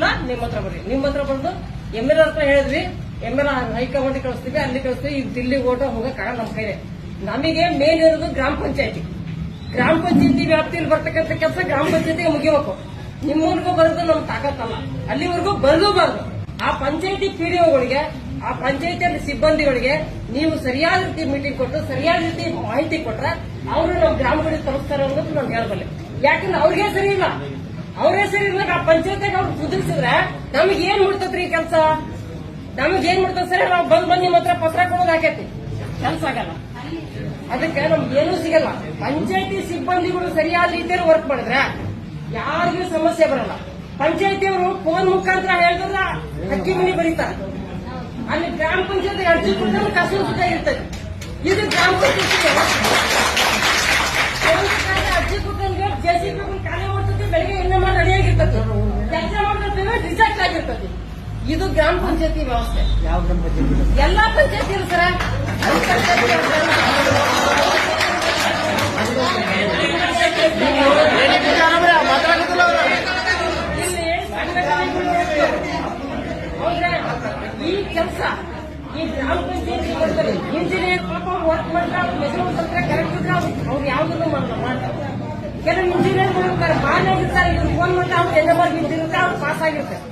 ಇಲ್ಲ, ನಿಮ್ಮ ಹತ್ರ ಬರ್ರಿ. ನಿಮ್ಮ ಹತ್ರ ಬಂದು ಎಂ ಎಲ್ ಹತ್ರ ಹೇಳಿದ್ವಿ. ಎಂ ಎಲ್ ಹೈಕಮಾಂಡ್ ಕಳಿಸ್ತೀವಿ, ಅಲ್ಲಿ ಕಳಿಸ್ತೀವಿ. ಈಗ ದಿಲ್ಲಿ ಓಟ ಹೋಗಕ್ಕಾಗಲ್ಲ ನಮ್ಮ ಕೈಲಿ. ನಮಗೆ ಮೇನ್ ಇರೋದು ಗ್ರಾಮ ಪಂಚಾಯತಿ. ಗ್ರಾಮ ಪಂಚಾಯತಿ ವ್ಯಾಪ್ತಿಯಲ್ಲಿ ಬರ್ತಕ್ಕಂಥ ಕೆಲಸ ಗ್ರಾಮ ಪಂಚಾಯತಿಗೆ ಮುಗಿಬೇಕು. ನಿಮ್ಮವರೆಗೂ ಬರೋದು ನಮ್ಗೆ ತಾಕತ್ತಲ್ಲ. ಅಲ್ಲಿವರೆಗೂ ಬರಲೂಬಾರ್ದು. ಆ ಪಂಚಾಯತಿ ಪಿಡಿಒಗಳಿಗೆ ಆ ಪಂಚಾಯತಿಯಲ್ಲಿ ಸಿಬ್ಬಂದಿಗಳಿಗೆ ನೀವು ಸರಿಯಾದ ರೀತಿ ಮೀಟಿಂಗ್ ಕೊಟ್ಟು ಸರಿಯಾದ ರೀತಿ ಮಾಹಿತಿ ಕೊಟ್ರೆ, ಅವರು ನಾವು ಗ್ರಾಮಗಳಿಗೆ ತಲುಪ್ತಾರೆ ಅನ್ನೋದು ನಾನು ಹೇಳಬಲ್ಲೆ. ಯಾಕಂದ್ರೆ ಅವ್ರಿಗೆ ಸರಿ ಇಲ್ಲ. ಅವರೇ ಹೆಸರು ಇರ್ಲಿಕ್ಕೆ ಆ ಪಂಚಾಯತಿಗೆ ಅವ್ರು ಕುದುರಿಸಿದ್ರೆ ನಮಗೆ ಏನ್ ಮುಡ್ತದ್ರಿ ಕೆಲಸ? ನಮಗೆ ಏನ್ ಮುಡ್ತದ ಸರ್, ನಾವು ಬಂದ್ ಬಂದ್ ನಿಮ್ಮ ಹತ್ರ ಪತ್ರ ಕೊಡೋದು ಹಾಕೈತಿ ಕೆಲಸ ಆಗಲ್ಲ. ಅದಕ್ಕೆ ನಮ್ಗೆ ಏನೂ ಸಿಗಲ್ಲ. ಪಂಚಾಯತಿ ಸಿಬ್ಬಂದಿಗಳು ಸರಿಯಾದ ರೀತಿಯಲ್ಲಿ ವರ್ಕ್ ಮಾಡಿದ್ರೆ ಯಾರಿಗೂ ಸಮಸ್ಯೆ ಬರಲ್ಲ. ಪಂಚಾಯತಿಯವರು ಫೋನ್ ಮುಖಾಂತರ ಹೇಳಿದ್ರೆ ಅಕ್ಕಿ ಮನಿ ಬರೀತಾರೆ ಅಲ್ಲಿ ಗ್ರಾಮ ಪಂಚಾಯತಿ ಅರ್ಜಿ ಕೊಟ್ಟರೆ ಕಸೂರು ಇರ್ತದೆ. ಇದು ಗ್ರಾಮ ಪಂಚಾಯತಿ ಅರ್ಜಿ ಕೊಟ್ಟಂಗೆ ಜೆಸಿಬಿ ಕಾರ್ಯ ಮಾಡ್ತದೆ ಬೆಳಿಗ್ಗೆ ಎಣ್ಣೆ ಮಾಡಿ ರೆಡಿಯಾಗಿರ್ತದೆ ಕೆಲಸ ಮಾಡ್ತದೆ ರಿಜೆಕ್ಟ್ ಆಗಿರ್ತದೆ ಇದು ಗ್ರಾಮ ಪಂಚಾಯತಿ ವ್ಯವಸ್ಥೆ. ಯಾವ ಗ್ರಾಮ ಪಂಚಾಯತಿ ಎಲ್ಲಾ ಪಂಚಾಯತಿ ಸರ. ಈ ಕೆಲಸ ಈ ಗ್ರಾಮ ಪಂಚಾಯತಿ ಇಂಜಿನಿಯರ್ ಪಾಪ ವರ್ಕ್ ಮಾಡ್ತಾರೆ ಅವ್ರು ಅಂದ್ರೆ ಕರೆಕ್ಟ್ ಇದ್ರೆ ಅವ್ರು ಯಾವ್ದನ್ನು ಮಾಡ್ತಾರೆ ಕೆಲವು ಇಂಜಿನಿಯರ್ ಮಾಡ್ತಾರೆ ಆಗಿರ್ತಾರೆ ಇವ್ರು ಫೋನ್ ಮಾಡ್ತಾರೆ ಅವ್ರು ಎಲ್ಲ ಬಾರ್ ನಿಂತಿರುತ್ತೆ ಅವ್ರು ಪಾಸ್ ಆಗಿರ್ತಾರೆ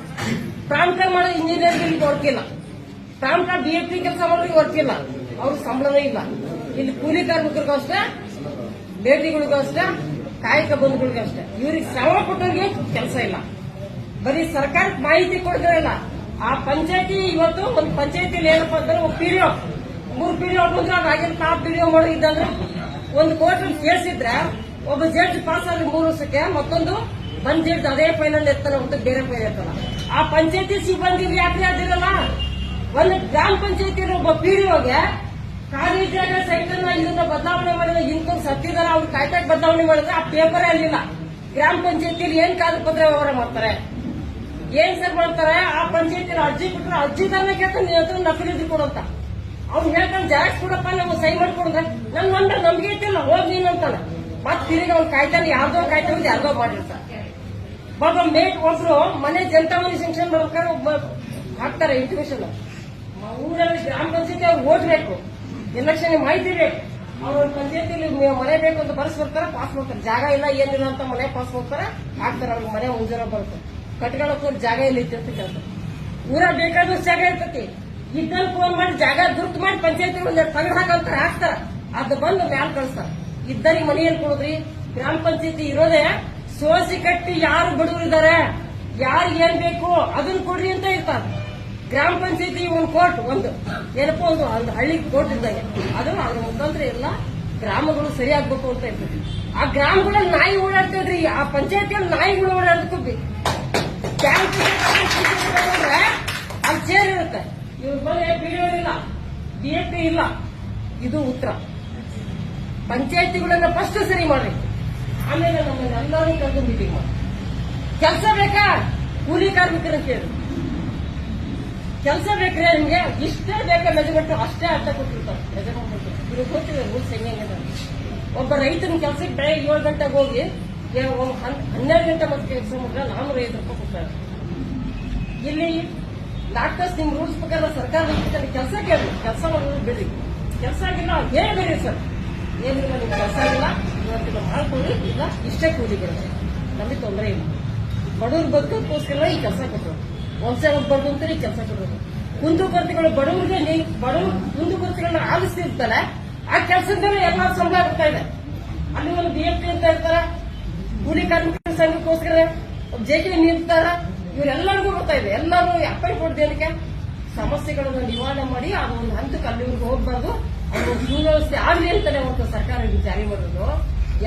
ಪ್ರಾಂತ ಮಾಡೋ ಇಂಜಿನಿಯರ್ಗೆ ಇಲ್ಲಿ ವರ್ಕ್ ಇಲ್ಲ. ಪ್ರಾಂತ ಬಿ ಎಫ್ ಟಿ ಕೆಲಸ ಮಾಡೋರಿಗೆ ವರ್ಕ್ ಇಲ್ಲ. ಅವ್ರ ಸಂಬಳನೇ ಇಲ್ಲ. ಇಲ್ಲಿ ಕೂಲಿ ಕಾರ್ಮಿಕರಿಗೂ ಅಷ್ಟೇ ಬೇಡಿಗಳಿಗೂ ಅಷ್ಟೇ ಕಾಯಕ ಬಂಧುಗಳಿಗೂ ಅಷ್ಟೇ. ಇವ್ರಿಗೆ ಶ್ರಮ ಕೊಟ್ಟವ್ರಿಗೆ ಕೆಲಸ ಇಲ್ಲ. ಬರೀ ಸರ್ಕಾರಕ್ಕೆ ಮಾಹಿತಿ ಕೊಡ್ತಾ ಇಲ್ಲ. ಆ ಪಂಚಾಯತಿ ಇವತ್ತು ಒಂದು ಪಂಚಾಯತಿಲಿ ಏನಪ್ಪ ಅಂದ್ರೆ ಒಂದು ಪಿಡಿಒ ಮೂರು ಪಿಡಿಒ ಬಂದ್ರೆ ಆಗಿನ ಟಾಪ್ ಪಿಡಿಒ ಮಾಡೋದಿದ್ದಂದ್ರೆ ಒಂದು ಕೋರ್ಟ್ ಕೇಸ್ ಇದ್ರೆ ಒಬ್ಬ ಜಡ್ಜ್ ಪಾಸ್ ಆದ್ರೆ ಮೂರು ವರ್ಷಕ್ಕೆ ಮತ್ತೊಂದು ಬಂದ್ ಜಡ್ಜ್ ಅದೇ ಫೈನಲ್ ಇರ್ತಾನೆ ಅಂತ ಬೇರೆ ಫೈನ್ ಇರ್ತಾನ ಆ ಪಂಚಾಯತಿ ಸಿಬ್ಬಂದಿ ಯಾಕೆ ಅದಿರಲ್ಲ? ಒಂದು ಗ್ರಾಮ ಪಂಚಾಯತಿ ಒಬ್ಬ ಪಿಡಿಒಗೆ ಜಾಗ ಸೈಟನ್ನ ಇದನ್ನ ಬದಲಾವಣೆ ಮಾಡಿದ್ರೆ ಇಂತ ಸತ್ತಿದಾರ, ಅವ್ರು ಕಾಯ್ತಾ ಬದಲಾವಣೆ ಮಾಡಿದ್ರೆ ಆ ಪೇಪರ್ ಅಲ್ಲಿಲ್ಲ. ಗ್ರಾಮ ಪಂಚಾಯತಿಯಲ್ಲಿ ಏನ್ ಕಾದು ಪತ್ರ ವ್ಯವಹಾರ ಮಾಡ್ತಾರೆ? ಏನ್ ಸರ್ ಮಾಡ್ತಾರೆ? ಆ ಪಂಚಾಯತಿ ಅರ್ಜಿ ಕೊಟ್ಟರೆ ಅರ್ಜಿದಾರನ ಕೇಳ್ತಾನೆ ನೀನ್ ಹತ್ರ ನಕಲಿ ಇದ್ರು ಕೊಡಂತ ಅವ್ನು ಹೇಳ್ತಾನೆ ಜೆರಾಕ್ಸ್ ಕೊಡಪ್ಪ, ನಾವು ಸೈ ಮಾಡ್ಕೊಂಡ್ರೆ. ನನ್ ನಂಬರ್ ನಮ್ಗೆ ಐತಿಲ್ಲ ಹೋಗ್ ನೀನ್ ಅಂತಾನೆ. ಮತ್ ತಿರುಗಿ ಅವ್ನು ಕಾಯ್ತಾನೆ, ಯಾವ್ದೋ ಕಾಯ್ತಾನೆ ಯಾರ್ದೋ ಮಾಡಿರ್ತಾರೆ. ಬಾಬಾ ಮೇಟ್ ಒಬ್ರು ಮನೆ ಜನತಾ ಮನೆ ಸೆಂಕ್ಷನ್ ಮಾಡ್ಬೇಕಾದ್ರೆ ಒಬ್ಬ ಹಾಕ್ತಾರೆ ಇಂಟಿಮೇಷನ್ ಊರಲ್ಲಿ ಗ್ರಾಮ ಪಂಚಾಯತಿ ಅವ್ರು ಓದ್ಬೇಕು. ಎಲೆಕ್ಷನ್ ಮಾಹಿತಿ ಬೇಕು. ಅವ್ರ ಪಂಚಾಯತಿಲಿ ಮನೆ ಬೇಕು ಅಂತ ಬರ್ಸ್ ಬರ್ತಾರೆ ಪಾಸ್ ಮಾಡ್ತಾರೆ. ಜಾಗ ಇಲ್ಲ, ಏನಿಲ್ಲ ಅಂತ ಮನೆ ಪಾಸ್ ಮಾಡ್ತಾರೆ, ಹಾಕ್ತಾರೆ. ಅವ್ರ ಮನೆ ಮುಂಜಾನೆ ಬರುತ್ತೆ. ಕಟ್ಕೊಳ್ಳೋಕೆ ಜಾಗ ಇಲ್ಲ ಐತಿ ಅಂತ ಕೇಳ್ತಾರೆ. ಊರ ಬೇಕಾದಷ್ಟು ಜಾಗ ಇರ್ತತಿ. ಇದ್ದಲ್ಲಿ ಫೋನ್ ಮಾಡಿ ಜಾಗ ಗುರುತು ಮಾಡಿ ಪಂಚಾಯತಿ ಒಂದು ತಗಡ್ ಹಾಕಂತಾರೆ ಹಾಕ್ತಾರ. ಅದು ಬಂದು ಮ್ಯಾಲ್ ಕಳಿಸ್ತಾರ. ಇದ್ದರಿಗೆ ಮನೆಯಲ್ಲಿ ಕೊಡುದ್ರಿ, ಗ್ರಾಮ ಪಂಚಾಯತಿ ಇರೋದೇ ಸೋಸಿ ಕಟ್ಟಿ ಯಾರು ಬಡವರು ಇದಾರೆ? ಯಾರಿಗೆ ಏನ್ ಬೇಕು ಅದನ್ನ ಕೊಡ್ರಿ ಅಂತ ಇರ್ತಾರೆ ಗ್ರಾಮ ಪಂಚಾಯತಿ ಒಂದು ಕೋರ್ಟ್ ಒಂದು. ಏನಪ್ಪ ಒಂದು ಒಂದು ಹಳ್ಳಿ ಕೋರ್ಟ್ ಇದ್ದಂಗೆ. ಅದು ಅದ್ರ ಮುಖಾಂತರ ಎಲ್ಲ ಗ್ರಾಮಗಳು ಸರಿ ಆಗ್ಬೇಕು ಅಂತ ಇರ್ತದೆ ಆ ಗ್ರಾಮಗಳಲ್ಲಿ ನಾಯಿ ಓಡಾಡ್ತೇವ್ರಿ ಆ ಪಂಚಾಯತಿಯಲ್ಲಿ ನಾಯಿಗಳು ಅಂದ್ರೆ ಅಲ್ಲಿ ಚೇರ್ ಇರುತ್ತೆ. ಇವ್ರ ಬಗ್ಗೆ ಪಿಡಿಒ ಇಲ್ಲ. ಇಲ್ಲ. ಇದು ಉತ್ತರ. ಪಂಚಾಯತಿಗಳನ್ನ ಫಸ್ಟ್ ಸರಿ ಮಾಡ್ರಿ. ಆಮೇಲೆ ನಮ್ಮ ಎಲ್ಲರೂ ಕರೆದು ಮೀಟಿಂಗ್ ಮಾಡಿ ಕೆಲಸ ಬೇಕಾ? ಕೂಲಿ ಕಾರ್ಮಿಕರ ಕೇಳಿ ಕೆಲಸ ಬೇಕ್ರೆ ನಿಮ್ಗೆ ಇಷ್ಟೇ ಬೇಕಾ ಮೆಜರ್ಮೆಂಟ್ ಅಷ್ಟೇ ಅರ್ಥ ಕೊಟ್ಟಿರ್ತಾರೆ ಮೆಜರ್ಮೆಂಟ್ ಇವ್ರಿಗೆ ಗೊತ್ತಿದೆ ರೂಲ್ಸ್ ಹೆಂಗೆ ಒಬ್ಬ ರೈತನ ಕೆಲಸಕ್ಕೆ ಬೆಳಗ್ಗೆ ಏಳು ಗಂಟೆಗೆ ಹೋಗಿ ಹನ್ನೆರಡು ಗಂಟೆ ಮತ್ತೆ ಕೆಲಸ ಮಾಡಿದ್ರೆ ನಾನೂರ ಐದು ರೂಪಾಯಿ ಕೊಡ್ತಾರೆ ಇಲ್ಲಿ ಡಾಕ್ಟರ್ಸ್ ನಿಮ್ ರೂಲ್ಸ್ ಪ್ರಕಾರ ಸರ್ಕಾರ ಕೆಲಸ ಕೇಳಿ ಕೆಲಸ ಮಾಡೋದು ಬಿಡಿ ಕೆಲಸ ಆಗಿಲ್ಲ, ಹೇಳಿ ಬೇರೆ ಸರ್. ಏನಿಲ್ಲ, ನಿಮ್ಗೆ ಕೆಲಸ ಆಗಿಲ್ಲ. ಇವತ್ತಿನ ಮಾಡ್ಕೊಳ್ಳಿ ಇಲ್ಲ ಇಷ್ಟೇ ಕೂಲಿ ಬಿಡ್ರಿ ನಮಗೆ ತೊಂದರೆ ಇಲ್ಲ. ಬಡವ್ರ ಬದುಕೋಕ್ಕೋಸ್ಕರ ಈ ಕೆಲಸ ಕೊಟ್ಟರು ಒಂದ್ಸಲ ಬರ್ದು ಈ ಕೆಲಸ ಕೊಡೋದು ಕುಂದುಕೊರತೆಗಳು ಬಡವರಿಗೆ ನೀ, ಬಡವರು ಕುಂದುಕೊರತೆಗಳನ್ನ ಆಲಿಸ್ತಿರ್ತಾರೆ. ಆ ಕೆಲಸದಲ್ಲೇ ಎಲ್ಲ ಸಂಬಳ ಬರ್ತಾ ಇದೆ. ಅಲ್ಲಿ ಒಂದು ಬಿ ಎಫ್ ಅಂತ ಇರ್ತಾರ ಕೂಲಿ ಕಾರ್ಮಿಕರ ಸಂಘಕ್ಕೋಸ್ಕರ ಜೆಕೆ ನಿಂತಾರ. ಇವರೆಲ್ಲರಿಗೂ ಬರ್ತಾ ಇದೆ. ಎಲ್ಲರೂ ಅಪಾಯಿಂಟ್ ಕೊಡ್ದೇನಕ್ಕೆ ಸಮಸ್ಯೆಗಳನ್ನು ನಿವಾರಣೆ ಮಾಡಿ ಅದು ಒಂದು ಹಂತಕ್ಕೆ ಅಲ್ಲಿವರೆಗೂ ಹೋಗ್ಬಾರ್ದು. ಅದು ಸುವ್ಯವಸ್ಥೆ ಆಗಲಿ ಅಂತಾನೆ ಒಂದು ಸರ್ಕಾರ ಜಾರಿ ಮಾಡೋದು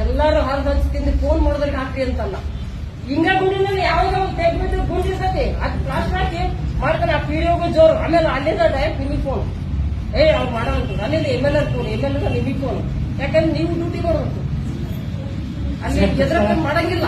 ಎಲ್ಲರೂ ಹಾಲು ತಿಂದು ಫೋನ್ ಮಾಡೋದಕ್ಕೆ ಹಾಕ್ರಿ ಅಂತಲ್ಲ. ಹಿಂಗ ಗುಂಡಿನಲ್ಲಿ ಯಾವಾಗ ತೆಗ್ಬಿಟ್ಟು ಗುಂಡಿ ಇರ್ತೈತಿ ಅದ್ ಪ್ಲಾಸ್ಟರ್ ಹಾಕಿ ಮಾಡ್ತಾನೆ ಆ ಪಿಡಿಯೋಗೂ ಜೋರು. ಆಮೇಲೆ ಅಲ್ಲಿಂದ ಡೈರೆಕ್ಟ್ ನಿಮಗೆ ಫೋನ್ ಏ ಅವ್ರು ಮಾಡೋ ಅಲ್ಲಿಂದ M L R phone M L ನಿಮಗೆ ಫೋನ್ ಯಾಕಂದ್ರೆ ನೀವು ಡ್ಯೂಟಿ ಮಾಡಬೇಕು ಅಲ್ಲಿ ಎದುರ ಮಾಡಂಗಿಲ್ಲ.